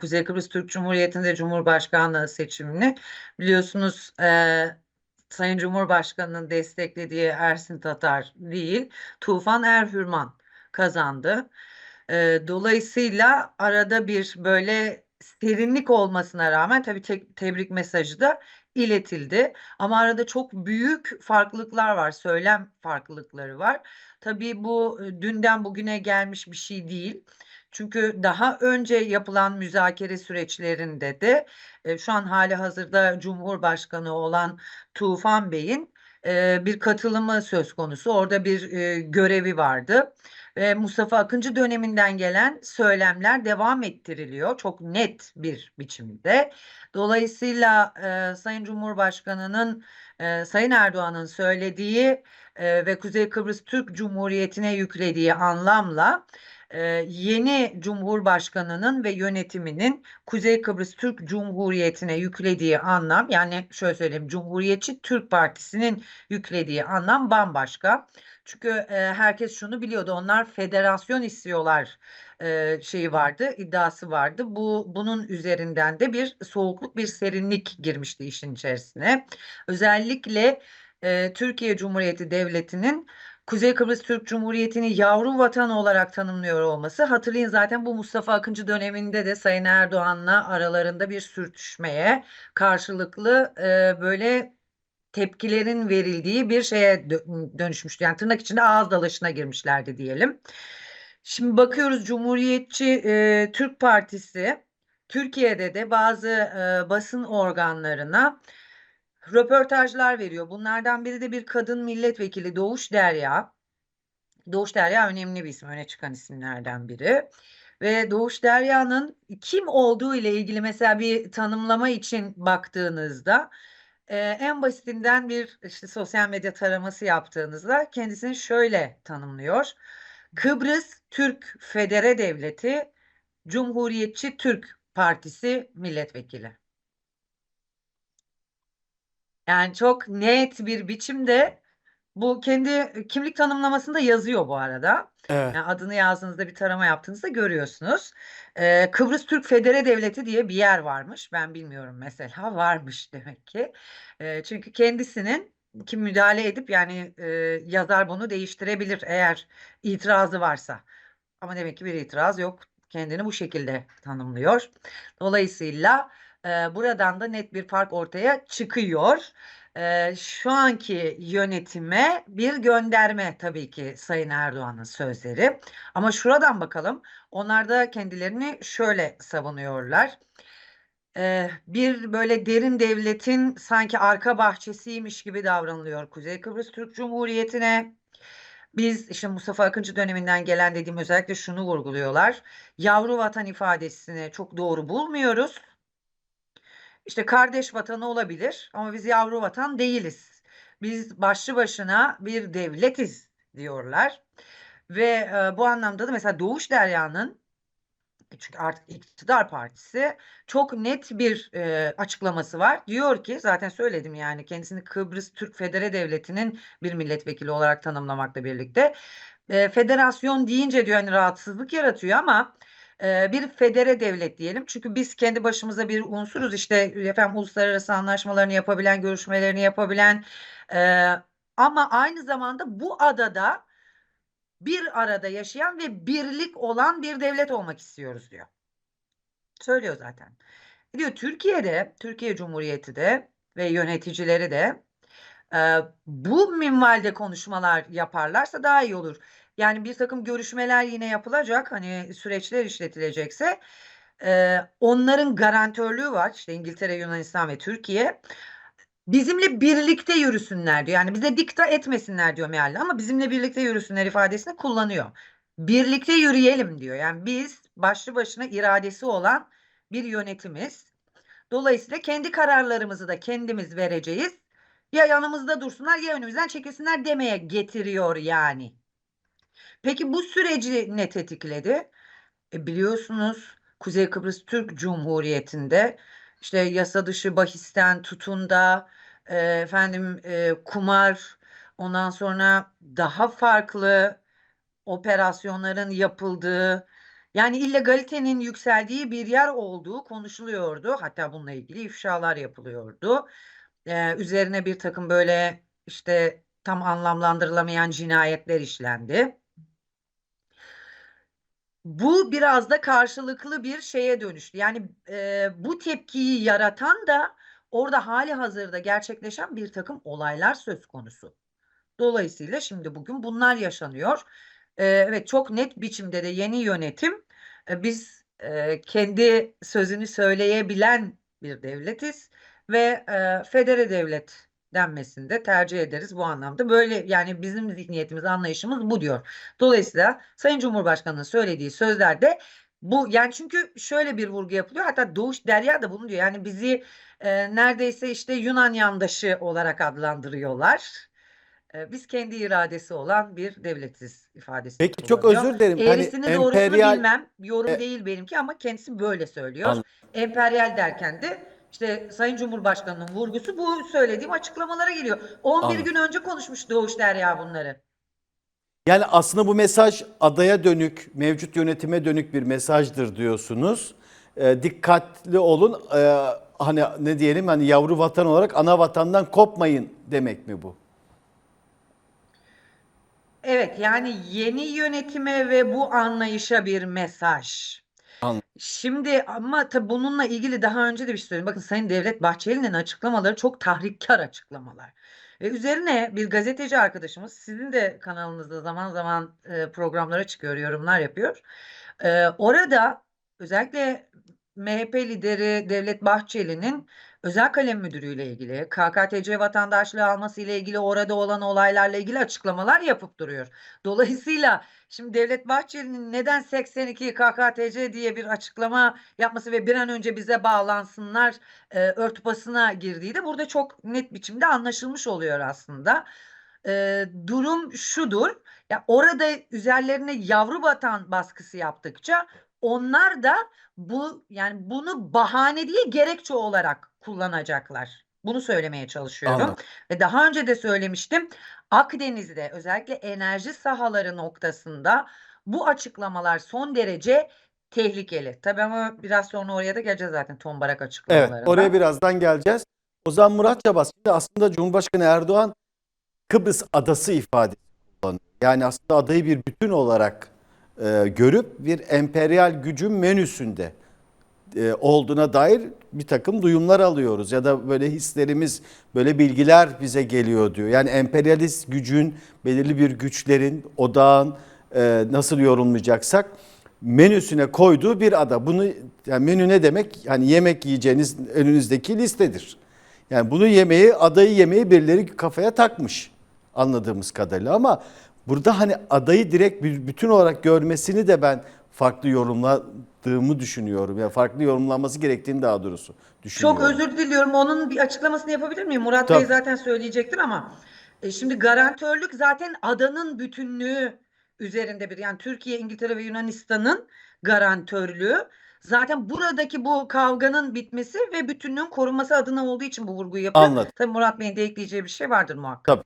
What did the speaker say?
Kuzey Kıbrıs Türk Cumhuriyeti'nde Cumhurbaşkanlığı seçimini biliyorsunuz e, Sayın Cumhurbaşkanı'nın desteklediği Ersin Tatar değil, Tufan Erhürman kazandı. E, dolayısıyla arada bir böyle serinlik olmasına rağmen tabii te- tebrik mesajı da iletildi. Ama arada çok büyük farklılıklar var, söylem farklılıkları var. Tabii bu e, dünden bugüne gelmiş bir şey değil. Çünkü daha önce yapılan müzakere süreçlerinde de e, şu an hali hazırda Cumhurbaşkanı olan Tufan Bey'in e, bir katılımı söz konusu. Orada bir e, görevi vardı. Ve Mustafa Akıncı döneminden gelen söylemler devam ettiriliyor. Çok net bir biçimde. Dolayısıyla e, Sayın Cumhurbaşkanı'nın e, Sayın Erdoğan'ın söylediği e, ve Kuzey Kıbrıs Türk Cumhuriyeti'ne yüklediği anlamla e, yeni Cumhurbaşkanı'nın ve yönetiminin Kuzey Kıbrıs Türk Cumhuriyeti'ne yüklediği anlam yani şöyle söyleyeyim Cumhuriyetçi Türk Partisi'nin yüklediği anlam bambaşka. Çünkü e, herkes şunu biliyordu onlar federasyon istiyorlar e, şeyi vardı iddiası vardı. Bu bunun üzerinden de bir soğukluk bir serinlik girmişti işin içerisine. Özellikle e, Türkiye Cumhuriyeti Devleti'nin Kuzey Kıbrıs Türk Cumhuriyeti'ni yavru vatan olarak tanımlıyor olması. Hatırlayın zaten bu Mustafa Akıncı döneminde de Sayın Erdoğan'la aralarında bir sürtüşmeye karşılıklı e, böyle tepkilerin verildiği bir şeye dö- dönüşmüştü. Yani tırnak içinde ağız dalaşına girmişlerdi diyelim. Şimdi bakıyoruz Cumhuriyetçi e, Türk Partisi Türkiye'de de bazı e, basın organlarına röportajlar veriyor. Bunlardan biri de bir kadın milletvekili Doğuş Derya. Doğuş Derya önemli bir isim, öne çıkan isimlerden biri. Ve Doğuş Derya'nın kim olduğu ile ilgili mesela bir tanımlama için baktığınızda e, en basitinden bir işte sosyal medya taraması yaptığınızda kendisini şöyle tanımlıyor. Kıbrıs Türk Federe Devleti Cumhuriyetçi Türk Partisi milletvekili. Yani çok net bir biçimde bu kendi kimlik tanımlamasında yazıyor bu arada. Evet. Yani adını yazdığınızda bir tarama yaptığınızda görüyorsunuz. Ee, Kıbrıs Türk Federe Devleti diye bir yer varmış. Ben bilmiyorum mesela varmış demek ki. Ee, çünkü kendisinin kim müdahale edip yani e, yazar bunu değiştirebilir eğer itirazı varsa. Ama demek ki bir itiraz yok. Kendini bu şekilde tanımlıyor. Dolayısıyla buradan da net bir fark ortaya çıkıyor. Şu anki yönetime bir gönderme tabii ki Sayın Erdoğan'ın sözleri. Ama şuradan bakalım. Onlar da kendilerini şöyle savunuyorlar. Bir böyle derin devletin sanki arka bahçesiymiş gibi davranılıyor Kuzey Kıbrıs Türk Cumhuriyeti'ne. Biz işte Mustafa Akıncı döneminden gelen dediğim özellikle şunu vurguluyorlar. Yavru vatan ifadesini çok doğru bulmuyoruz. İşte kardeş vatanı olabilir ama biz yavru vatan değiliz. Biz başlı başına bir devletiz diyorlar. Ve e, bu anlamda da mesela Doğuş Derya'nın çünkü artık iktidar partisi çok net bir e, açıklaması var. Diyor ki zaten söyledim yani kendisini Kıbrıs Türk Federe Devleti'nin bir milletvekili olarak tanımlamakla birlikte. E, federasyon deyince diyor hani rahatsızlık yaratıyor ama bir federe devlet diyelim. Çünkü biz kendi başımıza bir unsuruz işte efendim uluslararası anlaşmalarını yapabilen, görüşmelerini yapabilen ama aynı zamanda bu adada bir arada yaşayan ve birlik olan bir devlet olmak istiyoruz diyor. Söylüyor zaten. Diyor Türkiye'de, Türkiye Cumhuriyeti de ve yöneticileri de e, bu minvalde konuşmalar yaparlarsa daha iyi olur. Yani bir takım görüşmeler yine yapılacak hani süreçler işletilecekse e, onların garantörlüğü var işte İngiltere, Yunanistan ve Türkiye. Bizimle birlikte yürüsünler diyor. Yani bize dikta etmesinler diyor mealle ama bizimle birlikte yürüsünler ifadesini kullanıyor. Birlikte yürüyelim diyor. Yani biz başlı başına iradesi olan bir yönetimiz. Dolayısıyla kendi kararlarımızı da kendimiz vereceğiz. Ya yanımızda dursunlar ya önümüzden çekilsinler demeye getiriyor yani. Peki bu süreci ne tetikledi? E biliyorsunuz Kuzey Kıbrıs Türk Cumhuriyeti'nde işte yasa dışı bahisten tutun da e, efendim e, kumar ondan sonra daha farklı operasyonların yapıldığı Yani illegalitenin yükseldiği bir yer olduğu konuşuluyordu. Hatta bununla ilgili ifşalar yapılıyordu. Ee, üzerine bir takım böyle işte tam anlamlandırılamayan cinayetler işlendi. Bu biraz da karşılıklı bir şeye dönüştü. Yani e, bu tepkiyi yaratan da orada hali hazırda gerçekleşen bir takım olaylar söz konusu. Dolayısıyla şimdi bugün bunlar yaşanıyor. Ee, evet çok net biçimde de yeni yönetim e, biz e, kendi sözünü söyleyebilen bir devletiz ve e, federe devlet denmesini de tercih ederiz bu anlamda. Böyle yani bizim zihniyetimiz, anlayışımız bu diyor. Dolayısıyla Sayın Cumhurbaşkanı'nın söylediği sözlerde bu yani çünkü şöyle bir vurgu yapılıyor. Hatta Doğuş Derya da bunu diyor. Yani bizi e, neredeyse işte Yunan yandaşı olarak adlandırıyorlar. E, biz kendi iradesi olan bir devletiz ifadesi Peki çok özür dilerim. Hani Eğrisini doğrusunu emperyal bilmem. Yorum E- değil benimki ama kendisi böyle söylüyor. Anladım. Emperyal derken de işte Sayın Cumhurbaşkanı'nın vurgusu bu söylediğim açıklamalara geliyor. 11 Anladım. gün önce konuşmuş Doğuş Derya bunları. Yani aslında bu mesaj adaya dönük, mevcut yönetime dönük bir mesajdır diyorsunuz. Ee, dikkatli olun. Ee, hani ne diyelim hani yavru vatan olarak ana vatandan kopmayın demek mi bu? Evet yani yeni yönetime ve bu anlayışa bir mesaj. Anladım. Şimdi ama tabii bununla ilgili daha önce de bir şey söyleyeyim. Bakın Sayın Devlet Bahçeli'nin açıklamaları çok tahrikkar açıklamalar. Ve üzerine bir gazeteci arkadaşımız sizin de kanalınızda zaman zaman e, programlara çıkıyor, yorumlar yapıyor. E, orada özellikle MHP lideri Devlet Bahçeli'nin özel kalem müdürüyle ilgili, KKTC vatandaşlığı alması ile ilgili orada olan olaylarla ilgili açıklamalar yapıp duruyor. Dolayısıyla şimdi Devlet Bahçeli'nin neden 82 KKTC diye bir açıklama yapması ve bir an önce bize bağlansınlar e, örtbasına girdiği de burada çok net biçimde anlaşılmış oluyor aslında. E, durum şudur. Ya orada üzerlerine yavru vatan baskısı yaptıkça onlar da bu yani bunu bahane değil gerekçe olarak kullanacaklar. Bunu söylemeye çalışıyorum. Anladım. Ve daha önce de söylemiştim. Akdeniz'de özellikle enerji sahaları noktasında bu açıklamalar son derece tehlikeli. Tabii ama biraz sonra oraya da geleceğiz zaten ton barak Evet, oraya birazdan geleceğiz. O zaman Murat Çabas, şimdi aslında Cumhurbaşkanı Erdoğan Kıbrıs adası ifadesi kullanıyor. Yani aslında adayı bir bütün olarak e, görüp bir emperyal gücün menüsünde e, olduğuna dair bir takım duyumlar alıyoruz. Ya da böyle hislerimiz, böyle bilgiler bize geliyor diyor. Yani emperyalist gücün, belirli bir güçlerin, odağın e, nasıl yorumlayacaksak menüsüne koyduğu bir ada. Bunu yani menü ne demek? Yani yemek yiyeceğiniz önünüzdeki listedir. Yani bunu yemeyi, adayı yemeyi birileri kafaya takmış anladığımız kadarıyla ama burada hani adayı direkt bir bütün olarak görmesini de ben farklı yorumladığımı düşünüyorum. Yani farklı yorumlanması gerektiğini daha doğrusu düşünüyorum. Çok özür diliyorum. Onun bir açıklamasını yapabilir miyim? Murat Tabii. Bey zaten söyleyecektir ama e, şimdi garantörlük zaten adanın bütünlüğü üzerinde bir yani Türkiye, İngiltere ve Yunanistan'ın garantörlüğü. Zaten buradaki bu kavganın bitmesi ve bütünlüğün korunması adına olduğu için bu vurguyu yapıyor. Anladım. Tabii Murat Bey'in de ekleyeceği bir şey vardır muhakkak. Tabii.